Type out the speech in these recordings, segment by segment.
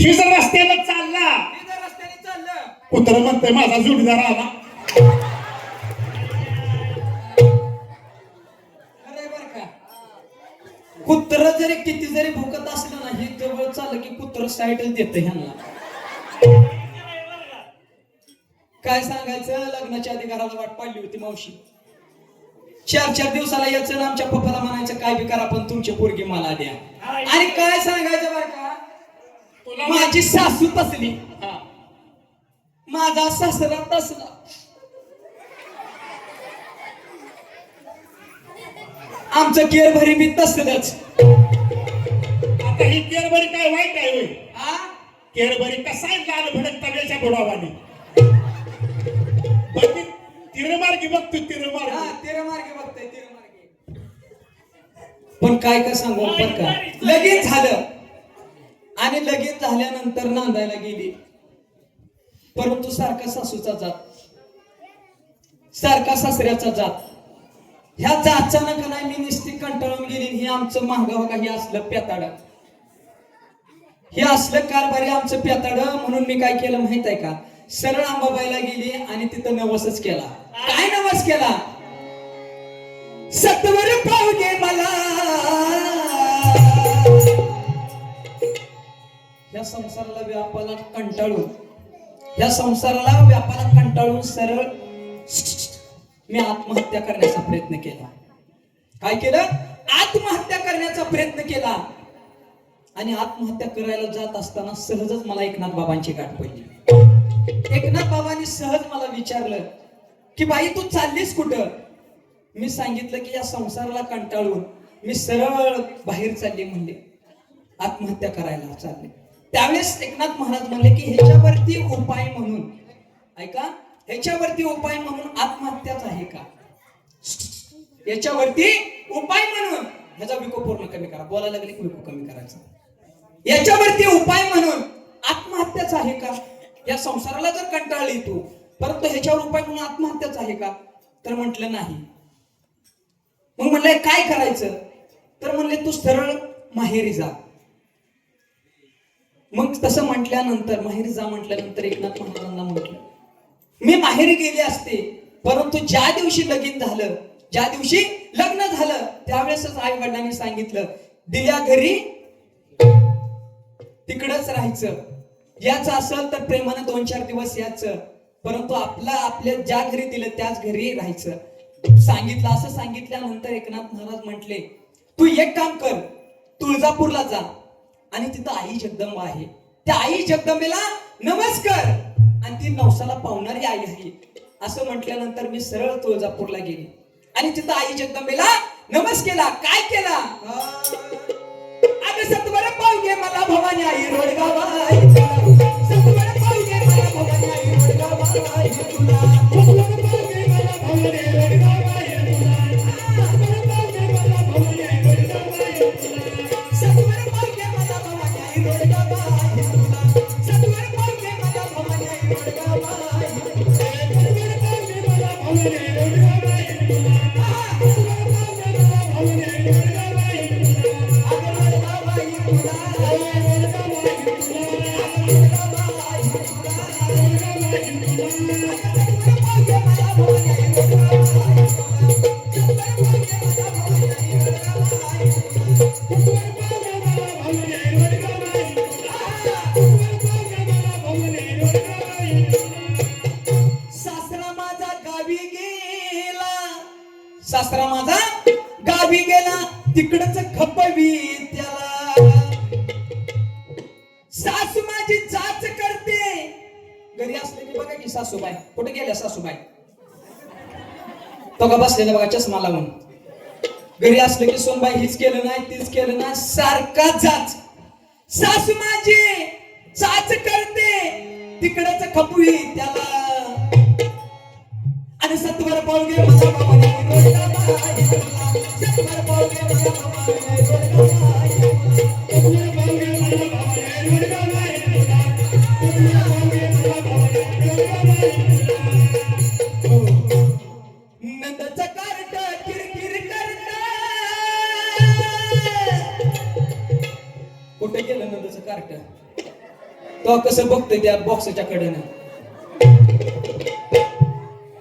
ही जर रस्त्याला चालला. मी जर रस्त्याने चाललं. कुत्र म्हणतंय माझा जोडीदार आला. कुत्र जरी किती जरी भुकत असलं ना हे जवळ चाललं की कुत्र साईडच देत ह्यांना. काय सांगायचं? लग्नाच्या आधी घराला वाट पाडली होती मावशी. चार चार दिवसाला यायचं आणि आमच्या पप्पाला म्हणायचं काय बी करा पण तुमची पोरगी मला द्या. आणि काय सांगायचं बरं का? माझी सासू तसली. माझा सासरा तसला. आमचं केअर भरी बी तसलंच. आता ही केरबरी काय वाईट आहे होय? हा केरबरी कसा आहे लाल भडक तव्याच्या बुडावाने? तिरमार्गी बघ तू हा, तिरमार्गी तेरा मार्गे बघताय तेरा मार्गे पण काय काय सांगू पण का? लगीन झालं. आणि लगीन झाल्यानंतर नांदायला गेली. परंतु सारखा सासूचा जात. सारखा सासऱ्याचा जात. ह्या जाचानं का नाही मी निश्चित कंटाळून गेली. हे आमचं महागाव हे असलं पेताड हे असलं कारभारी आमचं पेताड म्हणून मी काय केलं माहीत आहे का? सरळ अंबाबाईला गेली आणि तिथं नवसच केला. काय नवस केला? सत्वर पाहू मला. या संसाराला व्यापाला कंटाळून या संसाराला व्यापाला कंटाळून सरळ मी आत्महत्या करण्याचा प्रयत्न केला. काय केलं? आत्महत्या करण्याचा प्रयत्न केला. आणि आत्महत्या करायला जात असताना सहजच मला एकनाथ बाबांची गाठ पडली. एकनाथ बाबांनी सहज मला विचारलं की बाई तू चाललीस कुठं? मी सांगितलं की या संसाराला कंटाळून मी सरळ बाहेर चालली म्हणले. आत्महत्या करायला चालले. त्यावेळेस एकनाथ महाराज म्हणले की ह्याच्यावरती उपाय म्हणून. ऐका ह्याच्यावरती उपाय म्हणून आत्महत्याच आहे का? याच्यावरती उपाय म्हणून. ह्याचा विको पूर्ण कमी करा. बोलायला लागले की विको कमी करायचा. याच्यावरती उपाय म्हणून आत्महत्याच आहे का? या संसाराला जर कंटाळ येतो परंतु ह्याच्यावर उपाय म्हणून आत्महत्याच आहे का? तर म्हटलं नाही. मग म्हणलं काय करायचं? तर म्हणले तू सरळ माहेरी जा. मग तसं म्हटल्यानंतर माहेरी जा म्हटल्यानंतर एकनाथ महाराजांना म्हटलं मी माहेरी गेले असते परंतु ज्या दिवशी लगीन झालं ज्या दिवशी लग्न झालं त्यावेळेसच आई वडिलांनी सांगितलं दिल्या घरी तिकडच राहायचं. याच असेल तर प्रेमानं दोन चार दिवस यायचं परंतु आपलं आपल्या ज्या घरी दिलं त्याच घरी राहायचं. सांगितलं असं सांगितल्यानंतर एकनाथ महाराज म्हटले तू एक काम कर तुळजापूरला जा आणि तिथं आई जगदंबा आहे. त्या आई जगदंबेला नमस्कार. आणि ती नवसाला पावणारी आई आहे. असं म्हटल्यानंतर मी सरळ तुळजापूरला गेली. आणि तिथं आई जगदंबेला नमस केला. काय केला? अगं सत्वर पाहू घे मला भवानी आई रोडगावाई सासरा माझा गावी गेला. माझा गावी गेला. तिकडच खपवी त्याला जाच करते. घरी असले की बघा की सासूबाई. कुठे गेल्या सासूबाई? तो का बसलेला बघा चष्मा लावून. घरी असले की सोनबाई हीच केलं नाही तीच केलं नाही सारखा जाच सासू माझी चाच करते. तिकडच खपवी त्याला. आणि सत्वर पावगे मला बाबा सत्वर पावगे मला बाबा तो कसं बघतोय त्या बॉक्सच्या कडेनं?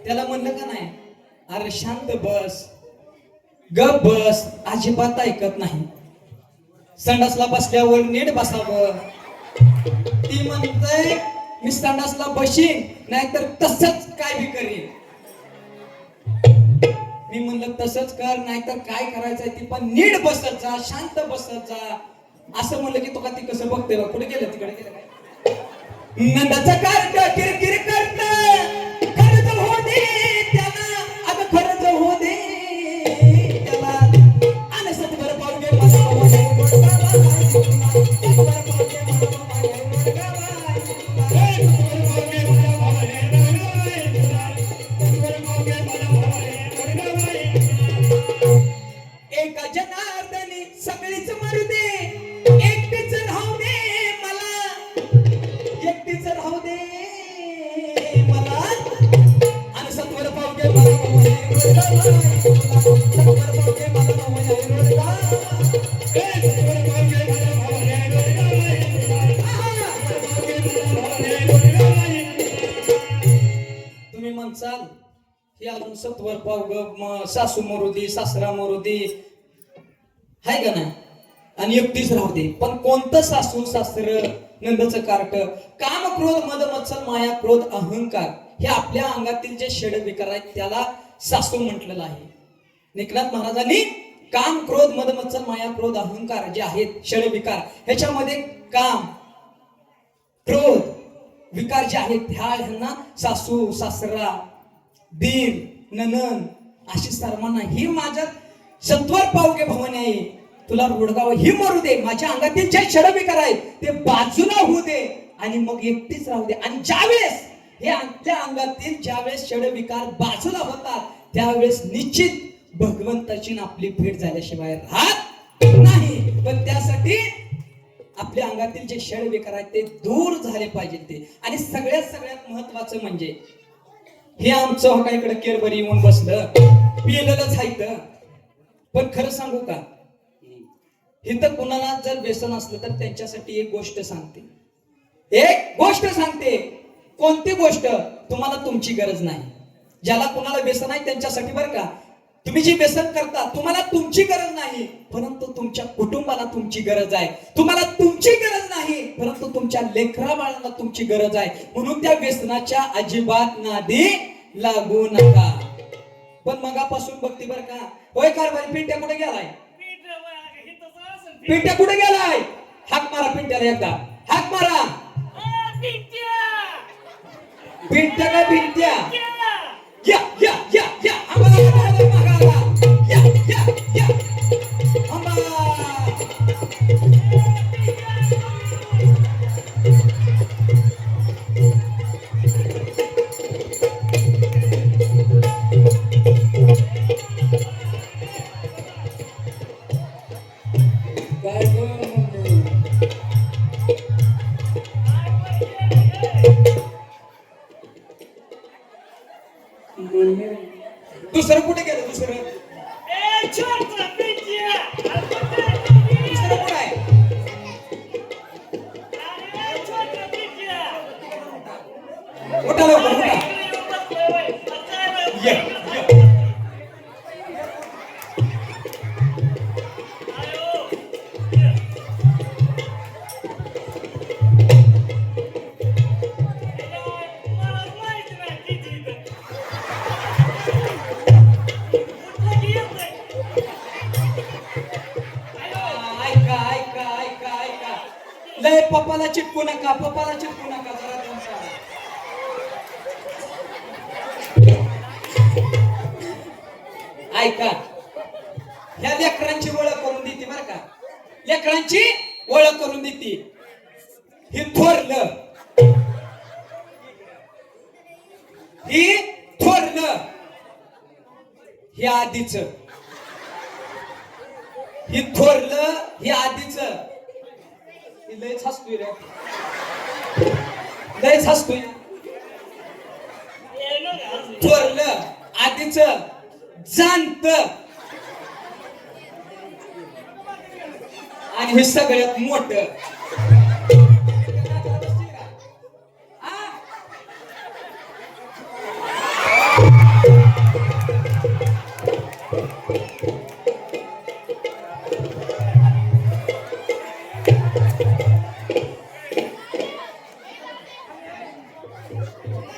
त्याला म्हणलं का नाही? अरे शांत बस. गप बस. अजिबात ऐकत नाही. संडासला बसल्यावर नीट बसावं. ती म्हणतय मी संडासला बशीन नाहीतर तसंच काय बी करीन. मी म्हणलं तसंच कर नाहीतर काय करायचंय ती पण नीट बसत जा शांत बसत जा. असं म्हणलं की तुका ती कसं बघते बघ. कुठे गेलं? तिकडे गेलं काय नंदाचा कार्ट हे अजून सत्वर पावग म- सासू मरुदी सासरा मरुदी. हाय का नाही? आणि एकटीच राहू दे. पण कोणतं सासू सासर नंदचं कार्ट? काम क्रोध मद मत्सल माया क्रोध अहंकार. हे आपल्या अंगातील जे षड विकार आहेत त्याला सासू म्हटलेलं आहे. एकनाथ महाराजांनी काम क्रोध मद मत्सल माया क्रोध अहंकार जे आहेत षड विकार ह्याच्यामध्ये काम क्रोध विकार जे आहेत ह्या ह्यांना सासू सासरा भीम ननन अशी सर्वांना ही माझ्या सत्वर पावगे भवानी. आहे तुला रोडगाव ही मरू दे. माझ्या अंगातील जे विकार आहेत ते बाजूला होऊ दे आणि मग एकटीच राहू दे. आणि ज्यावेळेस हे आमच्या अंगातील ज्यावेळेस विकार बाजूला होतात त्यावेळेस निश्चित भगवंताची आपली भेट झाल्याशिवाय राहत नाही. पण त्यासाठी आपल्या अंगातील जे षड विकार आहेत ते दूर झाले पाहिजेत ते. आणि सगळ्यात सगळ्यात महत्वाचं म्हणजे हे आमचं हो इकडे केरभरी येऊन बसलं. पिलेलंच हायत पण खरं सांगू का? इथं कुणाला जर व्यसन असलं तर त्यांच्यासाठी एक गोष्ट सांगते. एक गोष्ट सांगते. कोणती गोष्ट? तुम्हाला तुमची गरज नाही. ज्याला कुणाला व्यसन आहे त्यांच्यासाठी बरं का? तुम्ही जी व्यसन करता तुम्हाला तुमची गरज नाही परंतु तुमच्या कुटुंबाला तुमची गरज आहे. तुम्हाला तुमची गरज नाही परंतु तुमच्या लेकरा बाळांना तुमची गरज आहे. म्हणून त्या व्यसनाच्या अजिबात नादी लागू नका. पण मगापासून बघते बरं का होय कारभारी पिंट्या कुठे गेलाय? पिंट्या कुठे गेलाय? हाक मारा पिंट्याला एकदा. हाक मारा. पिंट्या! का पिंट्या! या या या या आम्हाला दुसरं कुठं नाही पप्पाला चिटकू नका पप्पाला चिटकू नका जरा तुमचा ऐका ह्या लेकरांची ओळख करून देते बरं का. लेकरांची ओळख करून देते. ही थोरलं. ही थोरलं. हे आधीच. ही थोरलं हे आधीच. ही लयच हसतोय रे लयच हसतोय थोरलं आधीच जाणत आणि हे सगळ्यात मोठ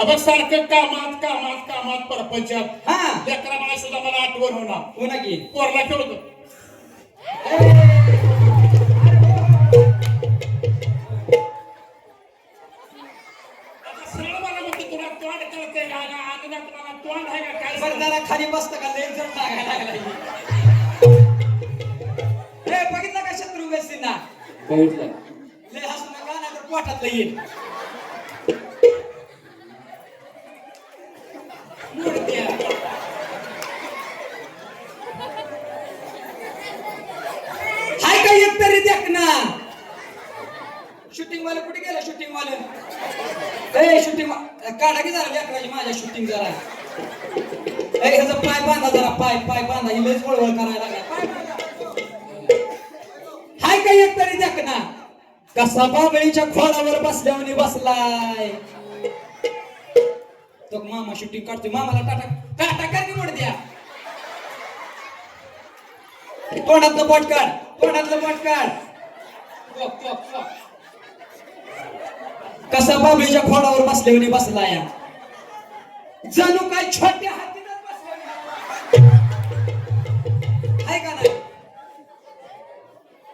आपण सारखं कामात कामात कामात परपंचात. हा. लेकरा मला सुद्धा मला आठवण होणार. पुन्हा की. पोरला खेळतो आता सरळ मला म्हणते तुला तोंड कळते का? का अंगणात मला तोंड आहे का? काय बरं? जरा खाली बसता का? लय जड लागायला लागला हे बघितलं का शत्रुघ्न सिन्हा? बघितलं. लय हसू नका नाही तर पोटात येईल मुडक्या. हाय का एक ना. शूटिंग वाले कुठे गेला शूटिंग वाले? ए शूटिंग काढा की जरा लेकराची माझ्या शूटिंग जरा. ए ह्याचा पाय बांधा जरा पाय पाय बांधा. ही लयच वळवळ करायला लागला हाय का एक तरी देख ना? कसा बाबळीच्या खोडावर बसल्यावर बसलाय? तो मामा शूटिंग काढतोय. मामाला टाटा टाटा कर की मोड द्या. तोंडातलं बोट काढ. तोंडातलं बोट काढ. कसा बाबळीच्या खोडावर बसला या जणू काय छोट्या हातीनं बसल्यावर आहे का नाही?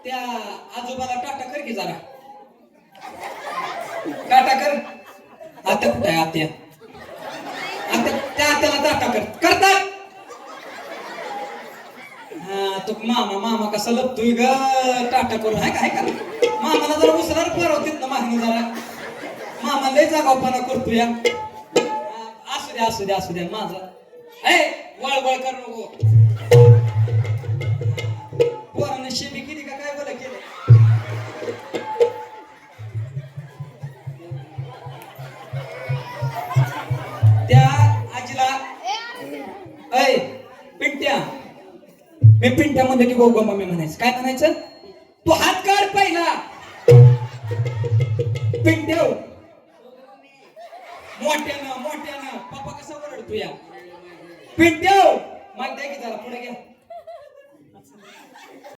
त्या आजोबाला टाटा कर की जरा. टाटा कर. आता कुठे आत्या? आता त्या आत्याला टाटा कर. करतात? तो मामा मामा कसा लपतोय ग? टाटा करून हाय काय का मामाला जरा उसरार परवतीत ना मागणी जरा. मामा लय जागावपणा करतो या असू द्या असू द्या असू द्या माझा. ए वळवळ कर नको. म्हणलं की गो मम्मी म्हणायचं. काय म्हणायचं?